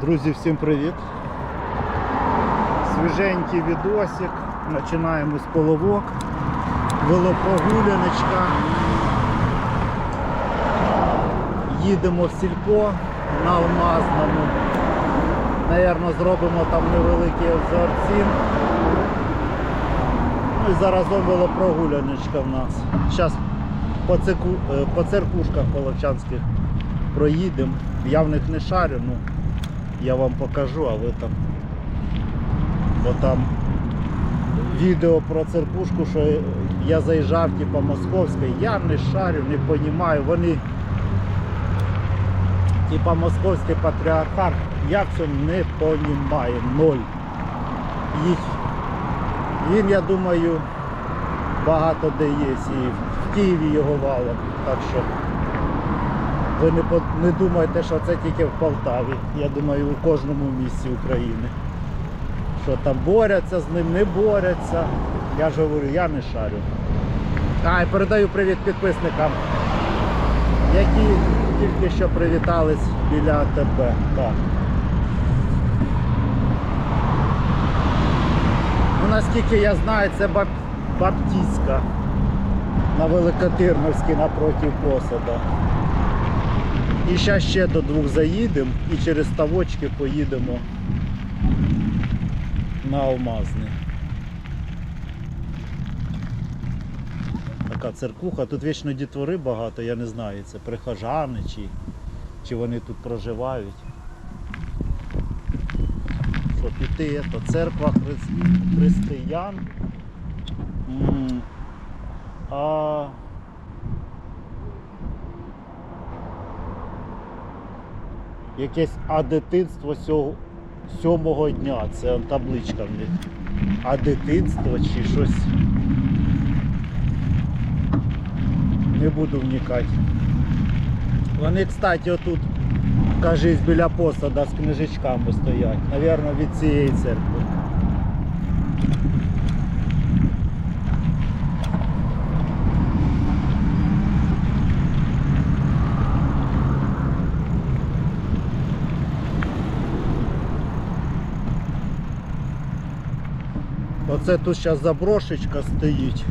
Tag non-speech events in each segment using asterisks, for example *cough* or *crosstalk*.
Друзі, всім привіт! Свіженький відосик. Починаємо з половок. Велопрогуляночка. Їдемо в сільпо на Алмазному. Наверно, зробимо там невеликий обзорцін. Ну і заразом велопрогуляночка в нас. Зараз по, цику, е, по церквушках половчанських проїдемо. Я в них не шарю, ну я вам покажу, а ви там. Бо там відео про церквушку, що я заїжджав типу московське, я не шарю, не розумію. Вони типа московський патріархат, я в не розумію. Ноль. Їх, він, я думаю, багато де є. І в Києві його валом. Так що ви не, не думайте, що це тільки в Полтаві. Я думаю, у кожному місці України. Що там борються з ним, не борються. Я ж говорю, я не шарю. А, і передаю привіт підписникам, які тільки що привітались біля АТБ. Ну, наскільки я знаю, це баб... Баптістська на Великотирновській напроти посада. І зараз ще до двох заїдемо і через ставочки поїдемо на Алмазний. Така церквуха, тут вічно дітвори багато, я не знаю, це прихожани чи, чи вони тут проживають. Що піти, то церква хри- християн. А якесь а дитинство сього, сьомого дня. Це табличка в них. А дитинство чи щось. Не буду вникати. Вони, кстати, отут, кажись, біля посада з книжечками стоять. Навірно, від цієї церкви. Оце тут зараз заброшечка стоїть.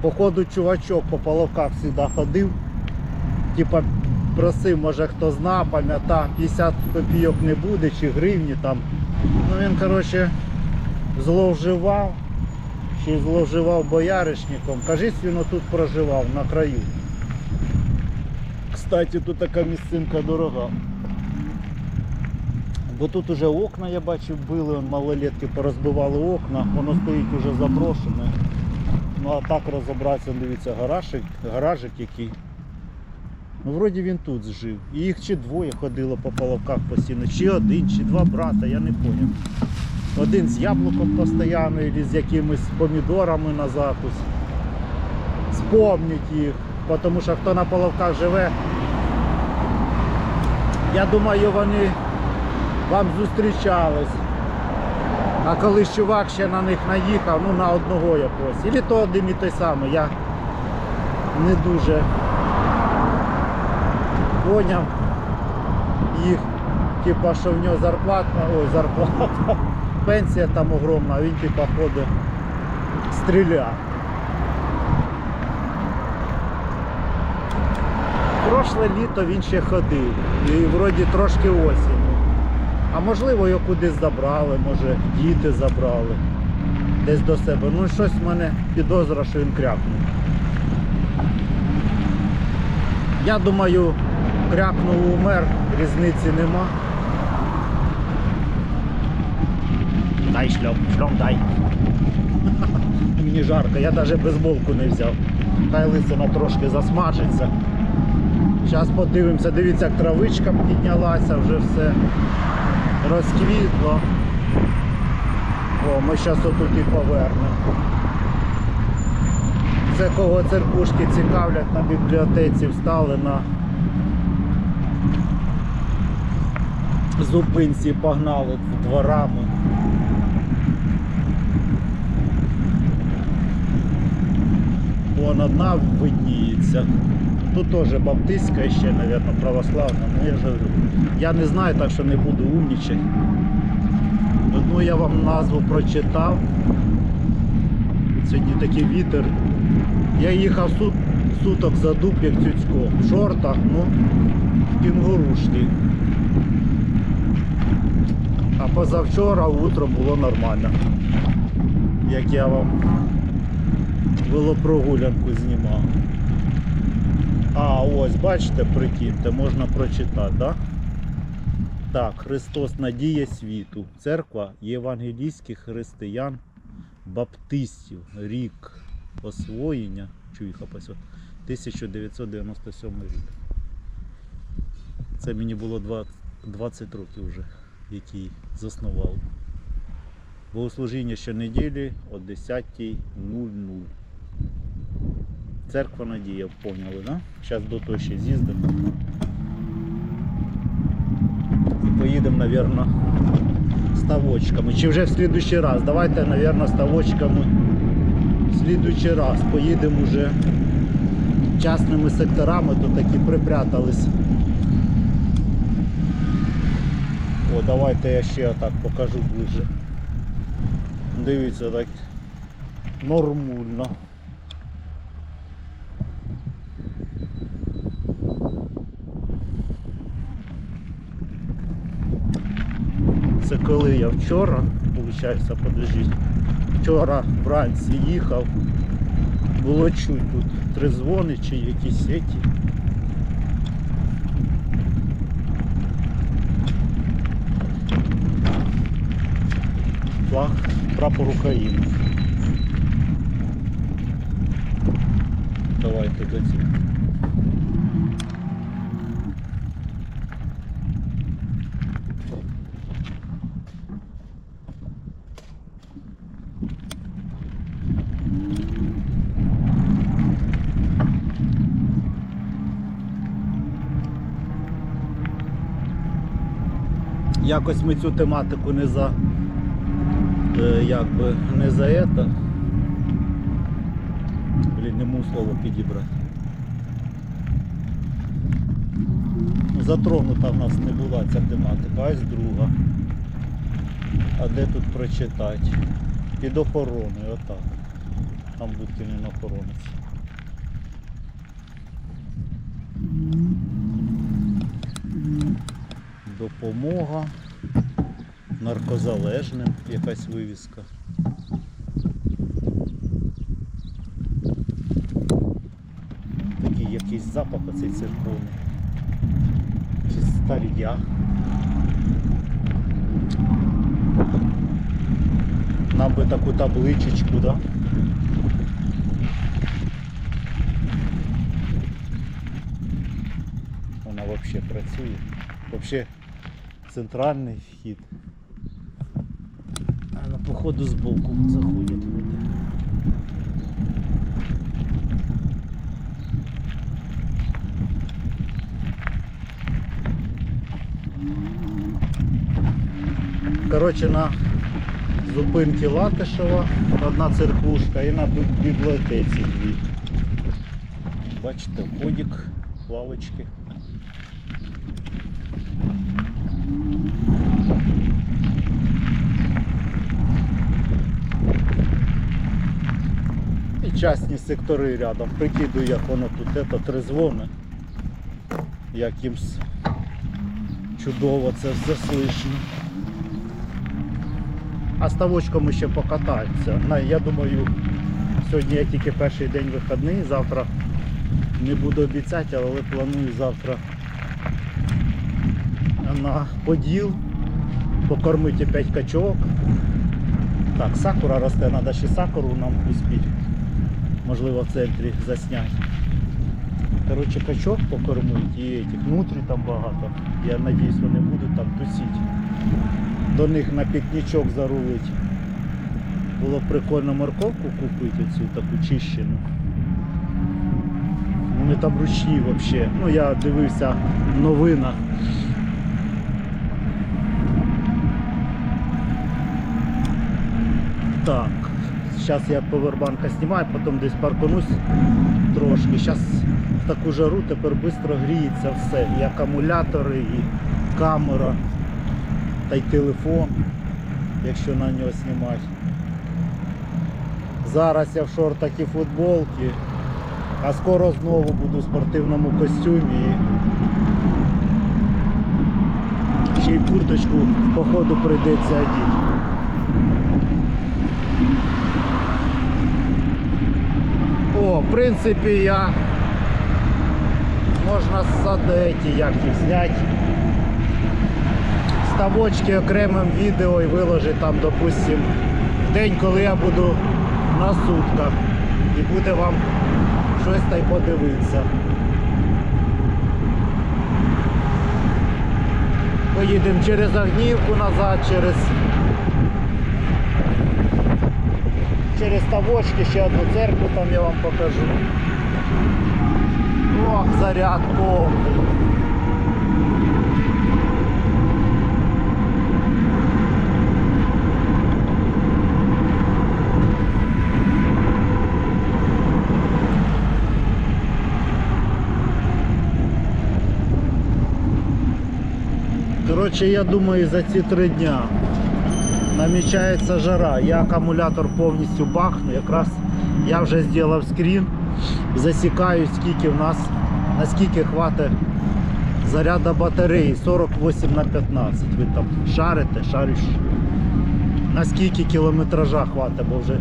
Походу чувачок по половках завжди ходив. Типа просив, може хто зна, пам'ята, 50 копійок не буде чи гривні там. Ну він коротше зловживав, й зловживав бояришником. Кажись, він отут проживав на краю. Кстати, тут така місцинка дорога. Бо тут уже окна, я бачив, били, малолетки порозбивали окна, воно стоїть уже заброшене. Ну а так розібратися, дивіться, гаражик, гаражик який. Ну вроді він тут жив. І їх чи двоє ходило по половках постійно, чи один, чи два брата, я не зрозумів. Один з яблуком постійно, і з якимись помідорами на закус. Спомніть їх, тому що хто на половках живе, я думаю, вони вам зустрічались. А коли чувак ще на них наїхав, ну на одного якогось. Ілі то один і той самий, я не дуже поняв їх, типа, що в нього зарплата, ой, зарплата, *laughs* пенсія там огромна, він типа ходить стріляє. Прошле літо він ще ходив. І вроді трошки осінь. А можливо його кудись забрали, може діти забрали. Десь до себе. Ну щось в мене підозра, що він крякнув. Я думаю, крякнув умер, різниці нема. Дай шльом, шльом дай. *laughs* Мені жарко, я навіть бейсболку не взяв. Хай лисина трошки засмажиться. Зараз подивимося, дивіться, як травичка піднялася, вже все розквітло. О, ми зараз отут і повернемо. Це кого церкушки цікавлять на бібліотеці, встали на зупинці погнали дворами. Вон одна видніється. Тут теж баптистська ще, мабуть, православна. Ну я ж я не знаю, так що не буду умнічати. Одну я вам назву прочитав. Сьогодні такий вітер. Я їхав сут, суток за дуб, як цюцько. В шортах, ну, в кінгурушки. А позавчора утром було нормально. Як я вам велопрогулянку знімав. А, ось, бачите, прикиньте, можна прочитати, да? Так, Христос Надія світу. Церква євангелійських християн баптистів. Рік освоєння. Посвят. 1997 рік. Це мені було 20, 20 років вже, який заснував. Богослужіння щонеділі о 10.00. Церква Надія, поняли, да? Зараз до того ще з'їздимо. І поїдемо, мабуть, ставочками. Чи вже в слідуючий раз. Давайте, мабуть, ставочками в слідуючий раз. Поїдемо вже частними секторами, то такі припрятались. О, давайте я ще отак покажу ближче. Дивіться так нормально. Це коли я вчора, виходить, подождіть, вчора вранці їхав, було чуть тут трезвони чи якісь сеті. Флаг, прапор України. Давайте до. Якось ми цю тематику не за е, як би не за это. Блін, не можу слово підібрати. Ну, Затронута в нас не була ця тематика, а ось друга. А де тут прочитати? Під охороною, отак. Там Будкінин охоронець. Допомога наркозалежним, якась вивіска. Такий якийсь запах оцей церковний. Чи старія. Нам би таку табличечку, да? Вона взагалі працює. Взагалі центральний вхід. А на походу збоку заходять люди. Коротше, на зупинці Латишева одна церквушка і на бібліотеці дві. Бачите, ходик, лавочки. Частні сектори рядом. Прикидую, як воно тут это, трезвоне. Як їм чудово це все слышно. А ставочком ще покатаємося. Я думаю, сьогодні я тільки перший день вихідний, завтра не буду обіцяти, але планую завтра на поділ покормити опять качок. Так, сакура росте, треба ще сакуру нам успіти. Можливо в центрі засняти. Коротше, качок покормити і этих внутрі там багато. Я надіюсь, вони будуть там тусити. До них на пікнічок зарулить. Було б прикольно морковку купити цю таку чищену. Вони там ручні взагалі. Ну я дивився в новинах. Так, зараз я повербанка знімаю, потім десь парканусь трошки. Зараз в таку жару тепер швидко гріється все. І акумулятори, і камера, та й телефон, якщо на нього знімати. Зараз я в шортах і футболці, а скоро знову буду в спортивному костюмі. Ще й курточку походу прийдеться одіти. О, в принципі, я можна садити, як їх зняти. Ставочки окремим відео і виложити там, допустим, в день, коли я буду на сутках. І буде вам щось та й подивитися. Поїдемо через Огнівку назад, через через Тавочки, ще одну церкву там я вам покажу. Ох, заряд повний. Коротше, я думаю, за ці три дня намічається жара. Я акумулятор повністю бахну. Якраз я вже зробив скрін. Засікаю, скільки в нас, наскільки хватить заряду батареї 48 на 15. Ви там шарите, шариш. Наскільки кілометража хватить, бо вже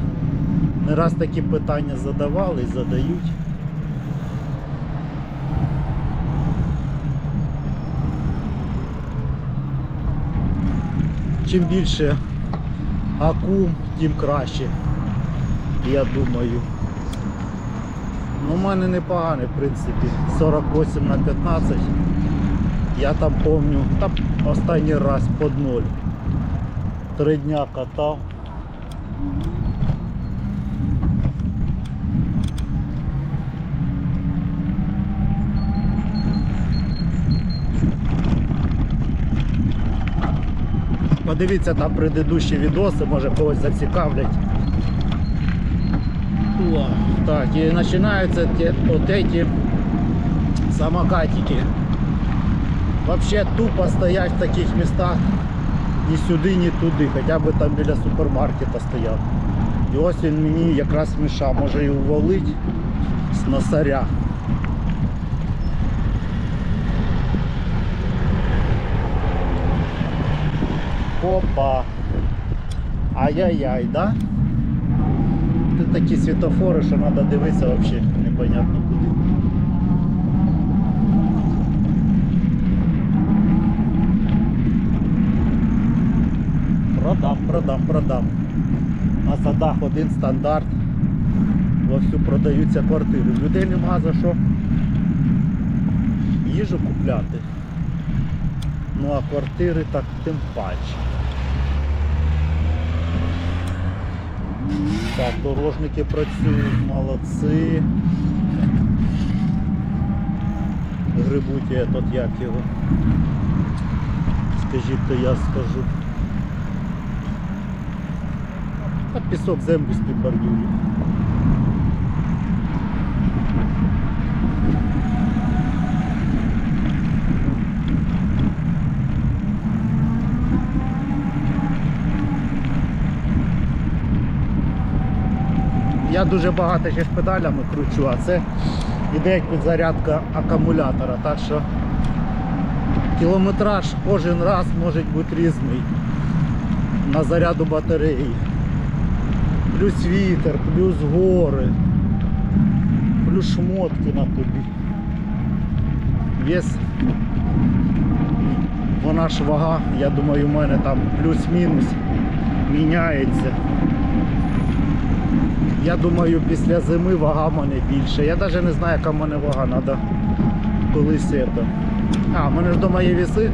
не раз такі питання задавали і задають. Чим більше акум, тим краще. Я думаю. Ну, у мене непогане, в принципі. 48 на 15. Я там помню, там останній раз под ноль. Три дня катав. Подивіться там предыдущі відоси, може когось зацікавлять. Так, і починаються ті, от эти самокатики. Вообще тупо стоять в таких местах ні сюди, ні туди, хоча б там біля супермаркета стояв. І ось він мені якраз мішав, може і увалить з носаря. Опа. Ай-яй-яй, да? Тут такі світофори, що треба дивитися взагалі непонятно куди. Продам, продам, продам. На садах один стандарт. Вовсю продаються квартири. Людей нема за що їжу купляти. Ну а квартири так тим паче. Так, дорожники працюють, молодці. Грибуть этот, як його. Скажіть, то я скажу. А пісок землю з-під. Я дуже багато ще ж педалями кручу, а це іде як підзарядка акумулятора. Так що кілометраж кожен раз може бути різний на заряду батареї. Плюс вітер, плюс гори, плюс шмотки на тобі. Вес, вона ж вага, я думаю, у мене там плюс-мінус міняється. Я думаю, після зими вага мене більше. Я навіть не знаю, яка в мене вага, треба колись це. А, в мене ж вдома є віси.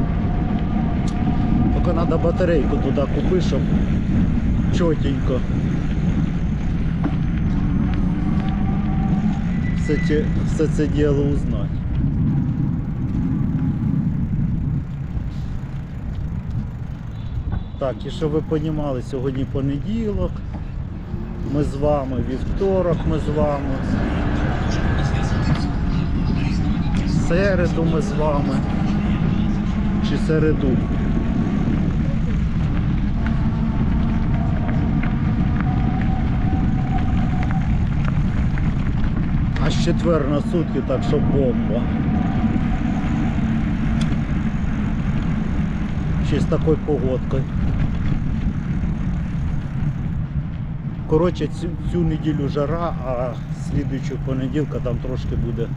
Тільки треба батарейку туди купити, щоб чотенько. Все, це, все це діло узнати. Так, і щоб ви розуміли, сьогодні понеділок. Ми з вами, вівторок ми з вами. Середу ми з вами. Чи середу. А з четвер на сутки, так що бомба. Ще з такою погодкою. Коротше, цю, цю неділю жара, а слідуючого понеділка там трошки буде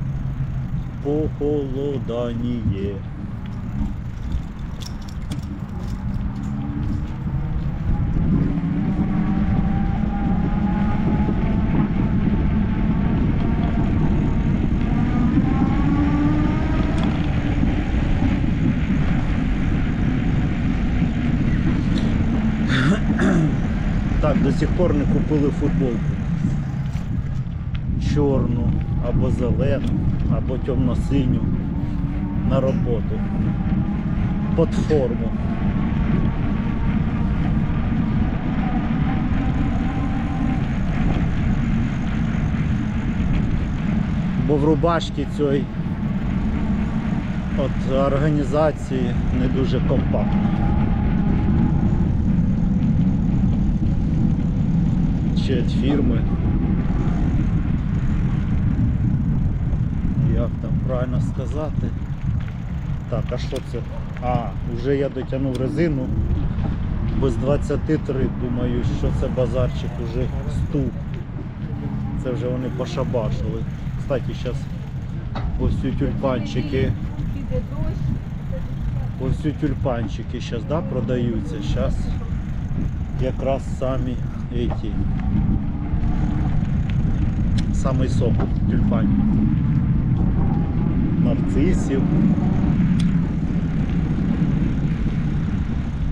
похолодання. Так, до сих пор не купили футболку. Чорну, або зелену, або темно-синю на роботу. Под форму. Бо в рубашці цієї от організації не дуже компактно. Від фірми. Як там правильно сказати? Так, а що це? А, вже я дотягнув резину без 23, думаю, що це базарчик уже стук. Це вже вони пошабашили. Кстати, зараз ці тюльпанчики. Ось тюльпанчики зараз да, продаються. Зараз якраз самі эти, самий сок тюльпанів. Нарцисів.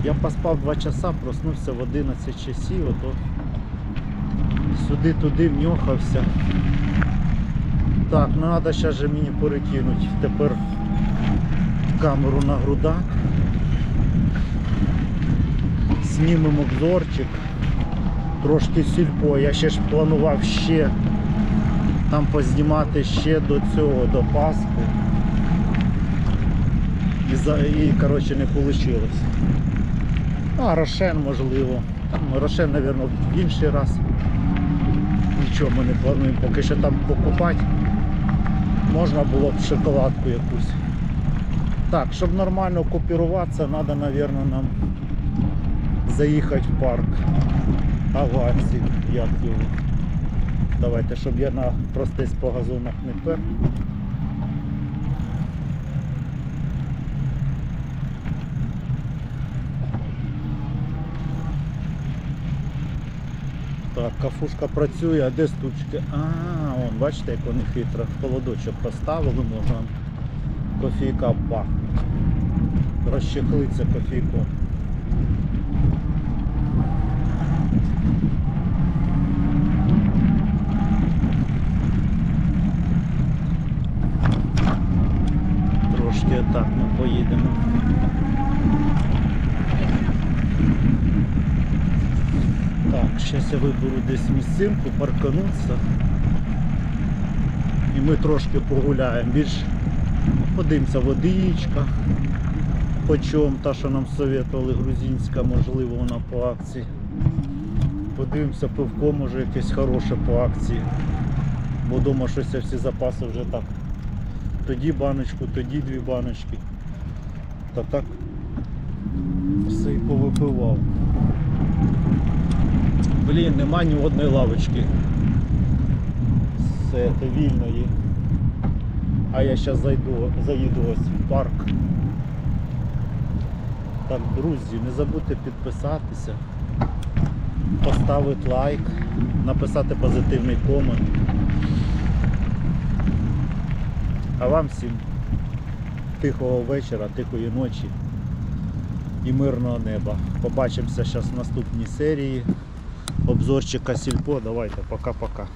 Я поспав 2 часа, проснувся в 11 часів, ото сюди-туди внюхався. Так, ну треба зараз же мені перекинути тепер камеру на грудак. Знімемо обзорчик. Трошки сільпо. Я ще ж планував ще там познімати ще до цього, до Пасхи. І, за, і коротше не вийшло. А, Рошен можливо. Там Рошен, мабуть, в інший раз. Нічого ми не плануємо, поки що там покупати. Можна було б шоколадку якусь. Так, щоб нормально купіруватися, треба, мабуть, нам заїхати в парк. Аварці, як його. Давайте, щоб я на простись по газонах не пер. Так, кафушка працює, а де стучки? А, вон, бачите, як вони хитро. Холодочок поставили, можна кофійка бахнути. Розчехлиться кофійком. Трошки так ми поїдемо. Так, зараз я виберу десь місцинку, паркануться. І ми трошки погуляємо. Більш подивимося водичка. Почому та, що нам советували грузинська, можливо, вона по акції. Подивимося, пивко може якесь хороше по акції. Бо вдома щось всі запаси вже так. Тоді баночку, тоді дві баночки. Та так все і повипивав. Блін, нема ні одної лавочки. Все, це вільної. А я зараз зайду, заїду ось в парк. Так, друзі, не забудьте підписатися, поставити лайк, написати позитивний комент. А вам всім тихого вечора, тихої ночі і мирного неба. Побачимося зараз в наступній серії. Обзорчика сільпо. Давайте, пока-пока.